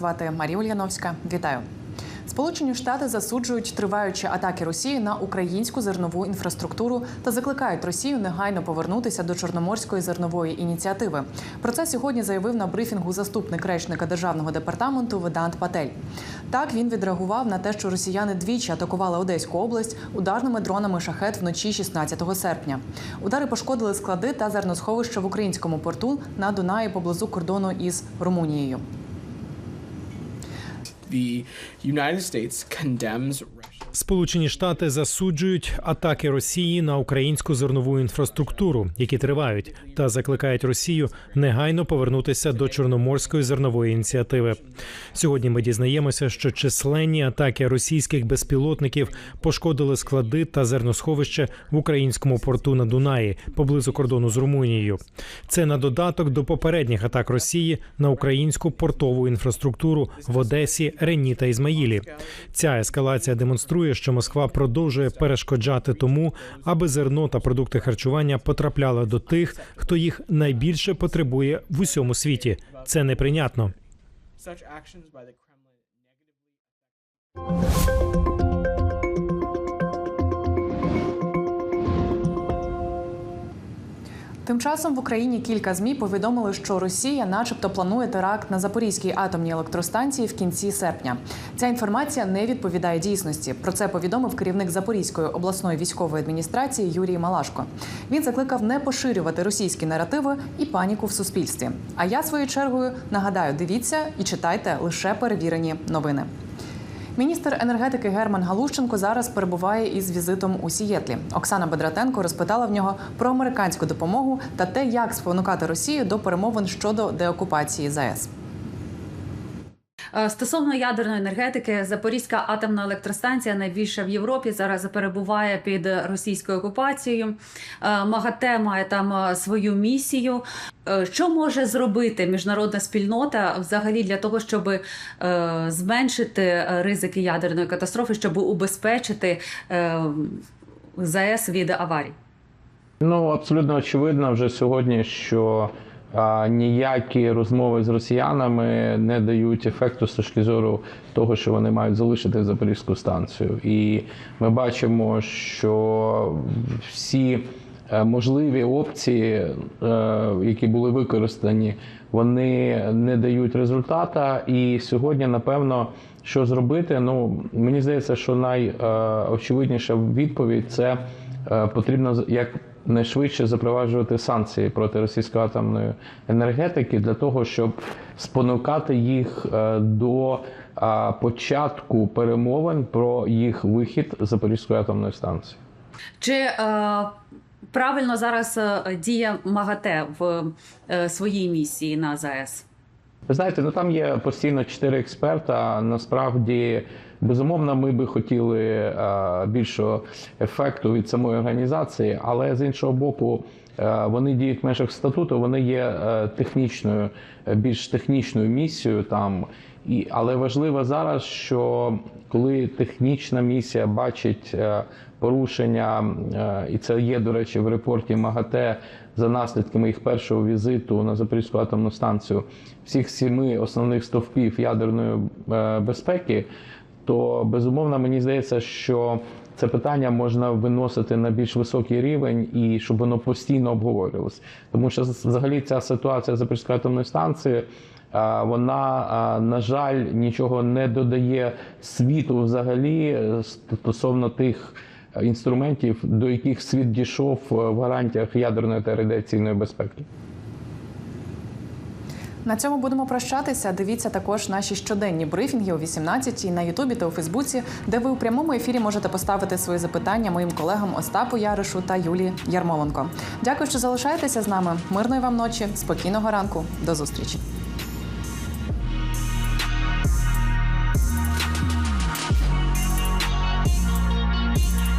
Звати Марія Ульяновська. Вітаю. Сполучені Штати засуджують триваючі атаки Росії на українську зернову інфраструктуру та закликають Росію негайно повернутися до Чорноморської зернової ініціативи. Про це сьогодні заявив на брифінгу заступник речника державного департаменту Ведант Патель. Так він відреагував на те, що росіяни двічі атакували Одеську область ударними дронами шахет вночі 16 серпня. Удари пошкодили склади та зерносховища в українському порту на Дунаї поблизу кордону із Румунією. The United States condemns. Сполучені Штати засуджують атаки Росії на українську зернову інфраструктуру, які тривають, та закликають Росію негайно повернутися до Чорноморської зернової ініціативи. Сьогодні ми дізнаємося, що численні атаки російських безпілотників пошкодили склади та зерносховище в українському порту на Дунаї поблизу кордону з Румунією. Це на додаток до попередніх атак Росії на українську портову інфраструктуру в Одесі, Рені та Ізмаїлі. Ця ескалація демонструє, що Москва продовжує перешкоджати тому, аби зерно та продукти харчування потрапляли до тих, хто їх найбільше потребує в усьому світі. Це неприйнятно. Тим часом в Україні кілька змі повідомили, що Росія, начебто, планує теракт на Запорізькій атомній електростанції в кінці серпня. Ця інформація не відповідає дійсності. Про це повідомив керівник Запорізької обласної військової адміністрації Юрій Малашко. Він закликав не поширювати російські наративи і паніку в суспільстві. А я своєю чергою нагадаю, дивіться і читайте лише перевірені новини. Міністр енергетики Герман Галущенко зараз перебуває із візитом у Сієтлі. Оксана Бедратенко розпитала в нього про американську допомогу та те, як спонукати Росію до перемовин щодо деокупації ЗАЕС. Е, Стосовно ядерної енергетики, Запорізька атомна електростанція найбільша в Європі зараз перебуває під російською окупацією. Е, МАГАТЕ має там е, свою місію. Що може зробити міжнародна спільнота взагалі для того, щоб зменшити ризики ядерної катастрофи, щоб убезпечити ЗАЕС від аварій? Ну абсолютно очевидно вже сьогодні, що ніякі розмови з росіянами не дають ефекту з точки зору того, що вони мають залишити Запорізьку станцію. І ми бачимо, що всі е, можливі опції, е, які були використані, вони не дають результата. І сьогодні, напевно, що зробити? Ну мені здається, що найочевидніша відповідь це е, потрібно як найшвидше запроваджувати санкції проти російської атомної енергетики для того, щоб спонукати їх е, до початку перемовин про їх вихід з Запорізької атомної станції. Чи е, правильно зараз е, діє МАГАТЕ в е, своїй місії на ЗАЕС? Ви знаєте, ну там є постійно чотири експерта. Насправді, безумовно, ми би хотіли е, більшого ефекту від самої організації, але з іншого боку, е, вони діють в межах статуту, вони є е, технічною, більш технічною місією там. І, але важливо зараз, що коли технічна місія бачить порушення, і це є, до речі, в репорті МАГАТЕ за наслідками їх першого візиту на Запорізьку атомну станцію, всіх сіми основних стовпів ядерної безпеки, то безумовно мені здається, що це питання можна виносити на більш високий рівень і щоб воно постійно обговорювалося. Тому що взагалі ця ситуація Запорізької атомної станції. Вона, на жаль, нічого не додає світу взагалі е, стосовно тих е, інструментів, до яких світ дійшов е, в гарантіях ядерної та радіаційної безпеки. На цьому будемо прощатися. Дивіться також наші щоденні брифінги о 18-й на Ютубі та у Фейсбуці, де ви у прямому ефірі можете поставити свої запитання моїм колегам Остапу Яришу та Юлії Ярмоленко. Дякую, що залишаєтеся з нами. Мирної вам ночі, спокійного ранку. До зустрічі.